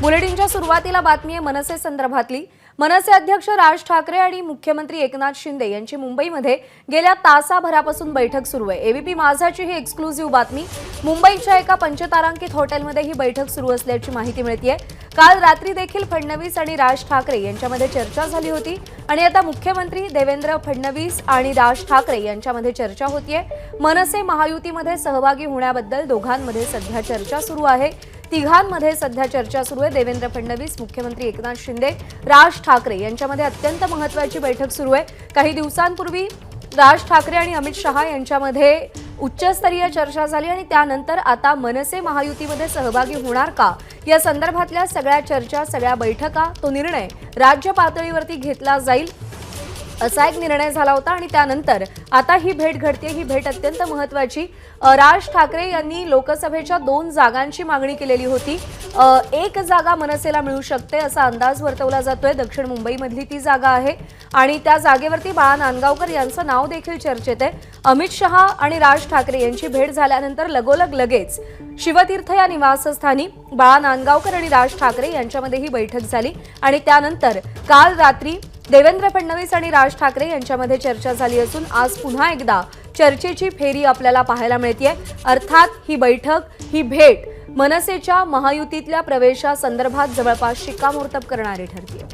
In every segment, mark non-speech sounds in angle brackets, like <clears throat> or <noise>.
बुलेटिनच्या सुरुवातीला बातमी आहे मनसे संदर्भातली. मनसे अध्यक्ष राज ठाकरे आणि मुख्यमंत्री एकनाथ शिंदे यांची मुंबईमध्ये गेल्या तासाभरापासून बैठक सुरू आहे. एबीपी माझाची ही एक्सक्लुझिव्ह बातमी. मुंबईच्या एका पंचतारांकित हॉटेलमध्ये ही बैठक सुरू असल्याची माहिती मिळतीये. काल रात्री देखील फडणवीस आणि राज ठाकरे यांच्यामध्ये चर्चा झाली होती आणि आता मुख्यमंत्री देवेंद्र फडणवीस आणि राज ठाकरे यांच्यामध्ये चर्चा होतीये. मनसे महायुतीमध्ये सहभागी होण्याबद्दल दोघांमध्ये सध्या चर्चा सुरू आहे. तिघांमध्ये सध्या चर्चा सुरू आहे. देवेंद्र फडणवीस मुख्यमंत्री एकनाथ शिंदे राज ठाकरे यांच्यामध्ये अत्यंत महत्वाची बैठक सुरू आहे. काही दिवसांपूर्वी राज ठाकरे आणि अमित शहा यांच्यामध्ये उच्चस्तरीय चर्चा झाली आणि त्यानंतर आता मनसे महायुतीमध्ये सहभागी होणार का? या संदर्भातल्या सगळ्या चर्चा सगळ्या बैठका तो निर्णय राज्य पातळीवरती घेतला जाईल. असा एक निर्णय झाला होता आणि त्यानंतर आता ही भेट घडते ही भेट अत्यंत महत्वाची राज ठाकरे यांनी लोकसभेच्या दोन जागांची मागणी केलेली होती. एक जागा मनसेला मिळू शकते असा अंदाज वर्तवला जातोय. दक्षिण मुंबईमधली ती जागा आहे. आणि त्या जागेवरती बाळा नांदगावकर यांचं नाव देखील चर्चेत आहे. अमित शहा आणि राज ठाकरे यांची भेट झाल्यानंतर लगोलग लगेच शिवतीर्थ या निवासस्थानी बाळा नांदगावकर आणि राज ठाकरे यांच्यामध्ये ही बैठक झाली. आणि त्यानंतर काल रात्री देवेंद्र फडणवीस आणि राज ठाकरे यांच्यामध्ये चर्चा झाली असून आज पुन्हा एकदा चर्चेची फेरी आपल्याला पाहायला मिळतीये. अर्थात ही बैठक ही भेट मनसेच्या महायुतीतल्या प्रवेशासंदर्भात जवळपास शिक्कामोर्तब करणारी ठरतीये.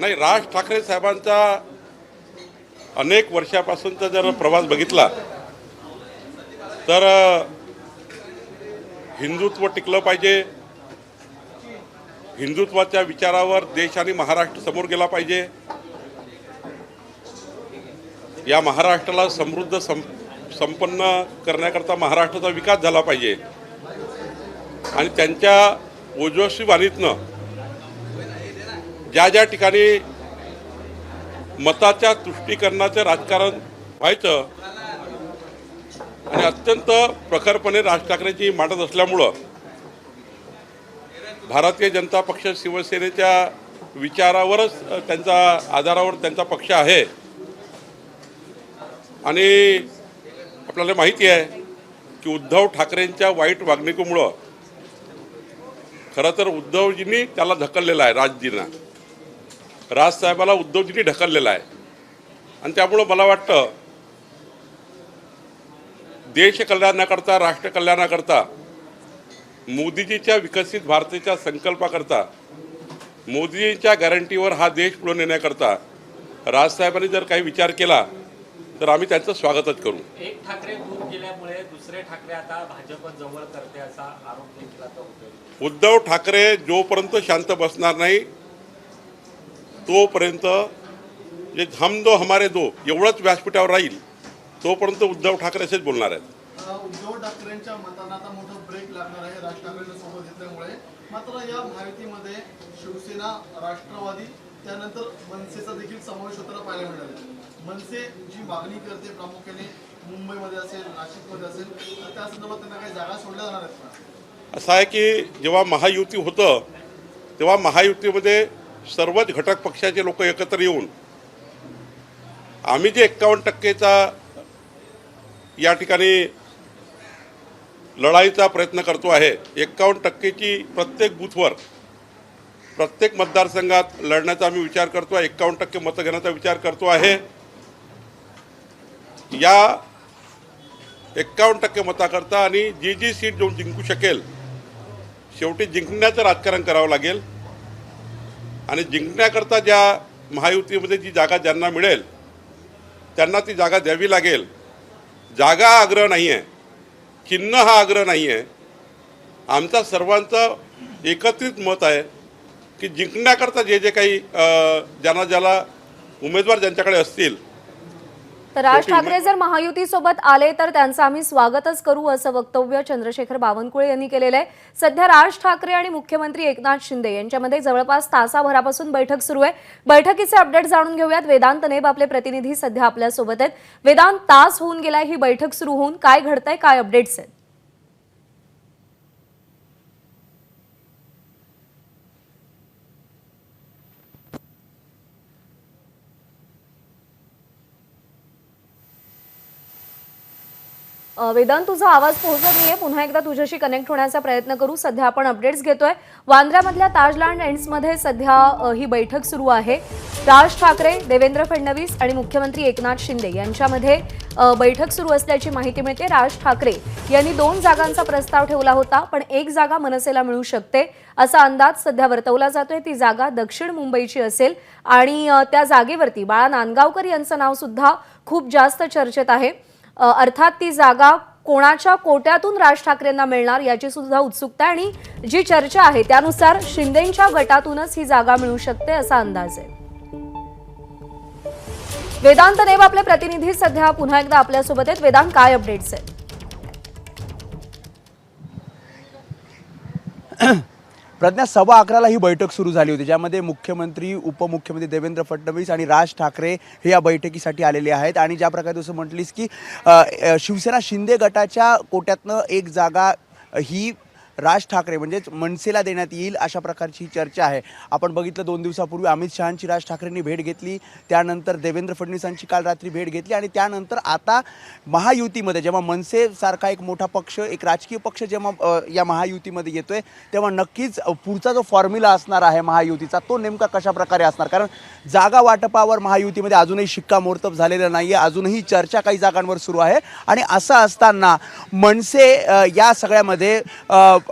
नाही राज ठाकरे साहेबांचा अनेक वर्षापासूनचा जर प्रवास बघितला तर हिंदुत्व टिकलं पाहिजे. हिंदुत्वाच्या विचारावर देश आणि महाराष्ट्र समोर गेला पाहिजे. या महाराष्ट्राला समृद्ध सं संपन्न करण्याकरता महाराष्ट्राचा विकास झाला पाहिजे. आणि त्यांच्या ओजस्वी वाणीतनं ज्या ज्या ठिकाणी मताच्या तुष्टीकरणाचं राजकारण व्हायचं आणि अत्यंत प्रखरपणे राज ठाकरेंची मांडत असल्यामुळं भारतीय जनता पक्ष शिवसेनेच्या विचारावरच त्यांचा आधारावर त्यांचा पक्ष आहे. आणि आपल्याला माहिती आहे की उद्धव ठाकरेंच्या वाईट वागणुकीमुळं खरं तर उद्धवजींनी त्याला ढकललेलं आहे राजजींना. राजसाहेबाला उद्धवजींनी ढकललेला आहे. आणि त्यामुळं मला वाटतं देश कल्याणाकरता राष्ट्र कल्याणाकरता मोदीजीच्या विकसित भारताच्या संकल्पाकरता मोदीजींच्या गॅरंटीवर हा देश पुढे नेण्याकरता राजसाहेबांनी जर काही विचार केला तर आम्ही त्यांचं स्वागतच करू. एक ठाकरे दूर गेल्यामुळे दुसरे ठाकरे आता भाजप जवळ करते असा आरोप देखील आता होतोय उद्धव ठाकरे जोपर्यंत शांत बसणार नाही तोपर्यंत जे हम दो हमारे दो एवढंच व्यासपीठावर राहील. तोपर्यंत उद्धव ठाकरे असेच बोलणार आहेत. उद्धव ठाकरेंच्या आता मोठा ब्रेक लागणार आहे राज ठाकरेंच्या सोबत घेतल्यामुळे. मात्र या महायुतीमध्ये शिवसेना राष्ट्रवादी त्यानंतर मनसेचा देखील समावेश होताना पाहायला मिळाला. मनसे जी मागणी करते प्रामुख्याने मुंबईमध्ये असेल नाशिकमध्ये असेल त्या संदर्भात त्यांना काही जागा सोडल्या जाणार आहेत असं आहे की जेव्हा महायुती होतं तेव्हा महायुतीमध्ये सर्वच घटक पक्षाचे लोक एकत्र येऊन आम्ही जे एक्कावन्न टक्केचा या ठिकाणी लढाईचा प्रयत्न करतो आहे. एक्कावन्न टक्केची प्रत्येक बूथवर प्रत्येक मतदारसंघात लढण्याचा आम्ही विचार करतो आहे. एक्कावन्न टक्के मतं घेण्याचा विचार करतो आहे. या एक्कावन्न टक्के मताकरता आणि जी जी सीट जो जिंकू शकेल शेवटी जिंकण्याचं राजकारण करावं लागेल. आणि जिंकण्याकरता ज्या महायुतीमध्ये जी जागा ज्यांना मिळेल त्यांना ती जागा द्यावी लागेल. जागा हा आग्रह नाही आहे चिन्ह हा आग्रह नाही आहे आमचा सर्वांचं एकत्रित मत आहे की जिंकण्याकरता जे जे काही ज्यांना ज्याला उमेदवार ज्यांच्याकडे असतील तर राज ठाकरे जर महायुतीसोबत आले तर त्यांचं आम्ही स्वागतच करू असं वक्तव्य चंद्रशेखर बावनकुळे यांनी केलेलं आहे. सध्या राज ठाकरे आणि मुख्यमंत्री एकनाथ शिंदे यांच्यामध्ये जवळपास तासाभरापासून बैठक सुरू आहे. बैठकीचे अपडेट जाणून घेऊयात. वेदांत नेब आपले प्रतिनिधी सध्या आपल्यासोबत आहेत. वेदांत तास होऊन गेलाय ही बैठक सुरू होऊन काय घडतंय काय अपडेट्स आहेत? वेदांत तुझा आवाज पोहोचत नाहीये. पुन्हा एकदा तुझ्याशी कनेक्ट होण्याचा प्रयत्न करू. सध्या आपण अपडेट्स घेतोय. वांद्र्यामधल्या ताजलँड एंड्समध्ये सध्या ही बैठक सुरू आहे. राज ठाकरे देवेंद्र फडणवीस आणि मुख्यमंत्री एकनाथ शिंदे यांच्यामध्ये बैठक सुरू असल्याची माहिती मिळते. राज ठाकरे यांनी दोन जागांचा प्रस्ताव ठेवला होता पण एक जागा मनसेला मिळू शकते असा अंदाज सध्या वर्तवला जातोय. ती जागा दक्षिण मुंबईची असेल आणि त्या जागेवरती बाळा नांदगावकर यांचं नाव सुद्धा खूप जास्त चर्चेत आहे. अर्थात ती जागा कोणाच्या कोट्यातून राज ठाकरेंना मिळणार याची सुद्धा उत्सुकता आहे आणि जी चर्चा आहे त्यानुसार शिंदेच्या गटातूनच ही जागा मिळू शकते असा अंदाज आहे. वेदांत देव आपले प्रतिनिधी सध्या पुन्हा एकदा आपल्यासोबत आहेत. वेदांत काय अपडेट्स आहेत? <clears throat> <clears throat> <clears throat> प्रज्ञा सव्वा अकराला ही बैठक सुरू झाली होती ज्यामध्ये मुख्यमंत्री उपमुख्यमंत्री देवेंद्र फडणवीस आणि राज ठाकरे हे या बैठकीसाठी आलेले आहेत. आणि ज्या प्रकारे तसं म्हटलीस की शिवसेना शिंदे गटाच्या कोट्यातनं एक जागा ही राज ठाकरे म्हणजेच मनसेला देण्यात येईल अशा प्रकारची चर्चा आहे. आपण बघितलं दोन दिवसापूर्वी अमित शहांची राज ठाकरेंनी भेट घेतली त्यानंतर देवेंद्र फडणवीसांची काल रात्री भेट घेतली आणि त्यानंतर आता महायुतीमध्ये जेव्हा मनसेसारखा एक मोठा पक्ष एक राजकीय पक्ष जेव्हा या महायुतीमध्ये येतोय तेव्हा नक्कीच पुढचा जो फॉर्म्युला असणार आहे महायुतीचा तो नेमका कशा प्रकारे असणार? कारण जागा वाटपावर महायुतीमध्ये अजूनही शिक्कामोर्तब झालेलं नाही आहे अजूनही चर्चा काही जागांवर सुरू आहे. आणि असं असताना मनसे या सगळ्यामध्ये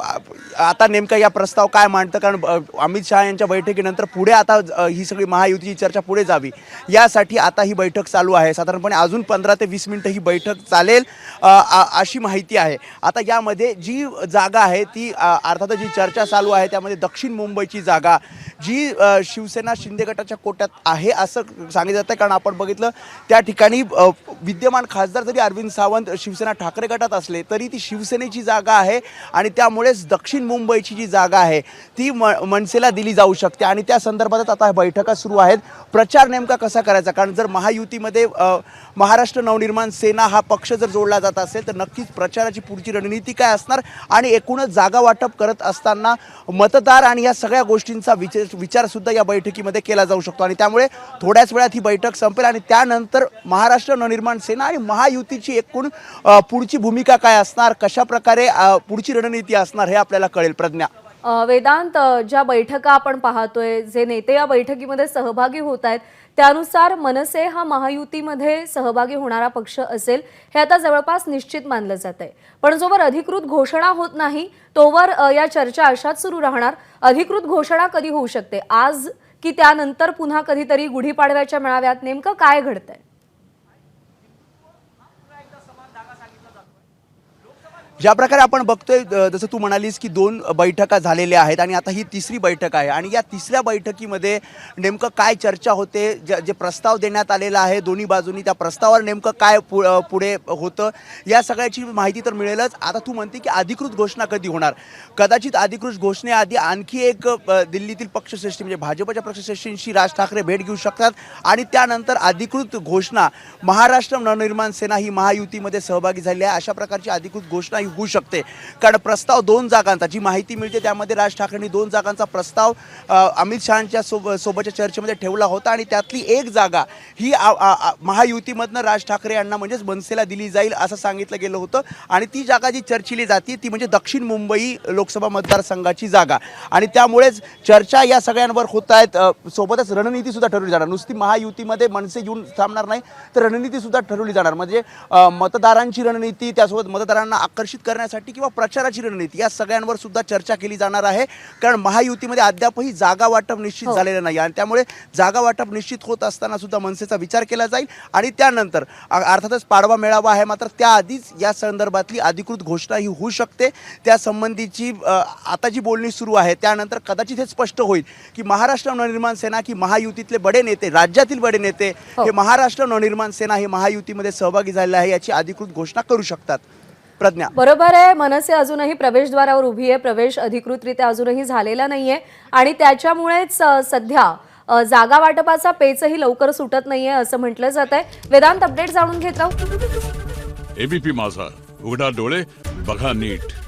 आता नेमका या प्रस्ताव काय मांडतं? कारण अमित शहा यांच्या बैठकीनंतर पुढे आता ही सगळी महायुतीची चर्चा पुढे जावी. यासाठी आता ही बैठक चालू आहे. साधारणपणे अजून पंधरा ते वीस मिनटं ही बैठक चालेल आ- अशी माहिती आहे. आता यामध्ये जी जागा आहे ती अर्थात अर्थातच जी चर्चा चालू आहे त्यामध्ये दक्षिण मुंबईची जागा जी शिवसेना शिंदे गटाच्या कोट्यात आहे असं सांगितलं जातं कारण आपण बघितलं त्या ठिकाणी विद्यमान खासदार जरी अरविंद सावंत शिवसेना ठाकरे गटात असले तरी ती शिवसेनेची जागा आहे आणि त्यामुळेच दक्षिण मुंबईची जी जागा आहे ती म मनसेला दिली जाऊ शकते. आणि त्या संदर्भात आता बैठका सुरू आहेत. प्रचार नेमका कसा करायचा? कारण जर महायुतीमध्ये महाराष्ट्र नवनिर्माण सेना हा पक्ष जर जोडला जात असेल तर नक्कीच प्रचाराची पुढची रणनीती काय असणार? आणि एकूणच जागा वाटप करत असताना मतदार आणि या सगळ्या गोष्टींचा विचार विचारसुद्धा या बैठकीमध्ये केला जाऊ शकतो. आणि त्यामुळे थोड्याच वेळात ही बैठक संपेल आणि त्यानंतर महाराष्ट्र नवनिर्माण सेना आणि महायुतीची एकूण पुढची भूमिका काय असणार? कशा प्रकारे पुढची रणनीती असणार हे आपल्याला कळेल. प्रज्ञा. वेदांत ज्या बैठका आपण पाहतोय जे नेते या बैठकीमध्ये सहभागी होत आहेत त्यानुसार मनसे हा महायुतीमध्ये सहभागी होणारा पक्ष असेल हे आता जवळपास निश्चित मानलं जात आहे पण जोवर अधिकृत घोषणा होत नाही तोवर या चर्चा अशाच सुरू राहणार. अधिकृत घोषणा कधी होऊ शकते? आज की त्यानंतर पुन्हा कधीतरी गुढीपाडव्याच्या मेळाव्यात नेमकं काय घडतंय? ज्या प्रकारे आपण बघतोय जसं तू म्हणालीस की दोन बैठका झालेल्या आहेत आणि आता ही तिसरी बैठक आहे. आणि या तिसऱ्या बैठकीमध्ये नेमकं काय चर्चा होते ज जे प्रस्ताव देण्यात आलेला आहे दोन्ही बाजूनी त्या प्रस्तावावर नेमकं काय पु पुढे होतं या सगळ्याची माहिती तर मिळेलच. आता तू म्हणते की अधिकृत घोषणा कधी होणार? कदाचित अधिकृत घोषणेआधी आणखी एक दिल्लीतील पक्षश्रेष्ठी म्हणजे भाजपच्या पक्षश्रेष्ठींशी राज ठाकरे भेट घेऊ शकतात आणि त्यानंतर अधिकृत घोषणा महाराष्ट्र नवनिर्माण सेना ही महायुतीमध्ये सहभागी झाली आहे. अशा प्रकारची अधिकृत घोषणा ही होऊ शकते. कारण प्रस्ताव दोन जागांचा जी माहिती मिळते त्यामध्ये राज ठाकरेंनी दोन जागांचा प्रस्ताव अमित शहांच्या सोब सोबतच्या चर्चेमध्ये ठेवला होता आणि त्यातली एक जागा ही महायुतीमधनं राज ठाकरे यांना म्हणजेच मनसेला दिली जाईल असं सांगितलं गेलं होतं. आणि ती जागा जी चर्चिली जाते ती म्हणजे दक्षिण मुंबई लोकसभा मतदारसंघाची जागा. आणि त्यामुळेच चर्चा या सगळ्यांवर होत आहेत. सोबतच रणनीतीसुद्धा ठरवली जाणार. नुसती महायुतीमध्ये मनसे येऊन थांबणार नाही तर रणनीतीसुद्धा ठरवली जाणार. म्हणजे मतदारांची रणनीती त्यासोबत मतदारांना आकर्षित करण्यासाठी किंवा प्रचाराची रणनीती या सगळ्यांवर सुद्धा चर्चा केली जाणार आहे कारण महायुतीमध्ये अद्यापही जागा वाटप निश्चित हो. झालेलं नाही आणि त्यामुळे जागा वाटप निश्चित होत असताना सुद्धा मनसेचा विचार केला जाईल आणि त्यानंतर अर्थातच पाडवा मेळावा आहे मात्र त्याआधीच या संदर्भातली अधिकृत घोषणा ही होऊ शकते त्या संबंधीची आता जी बोलणी सुरू आहे त्यानंतर कदाचित हे स्पष्ट होईल की महाराष्ट्र नवनिर्माण सेना की महायुतीतले बडे नेते राज्यातील बडे नेते हो. हे महाराष्ट्र नवनिर्माण सेना हे महायुतीमध्ये सहभागी झालेले आहे याची अधिकृत घोषणा करू शकतात प्रज्ञा. बरोबर आहे. मनसे अजूनही प्रवेशद्वारावर उभी आहे. प्रवेश अधिकृतरित्या अजूनही झालेला नाहीये. आणि त्याच्यामुळेच सध्या जागा वाटपाचा पेचही लवकर सुटत नाहीये असं म्हटलं जात आहे. वेदांत अपडेट जाणून घेत राहू. एबीपी माझा. उघडा डोळे बघा नीट.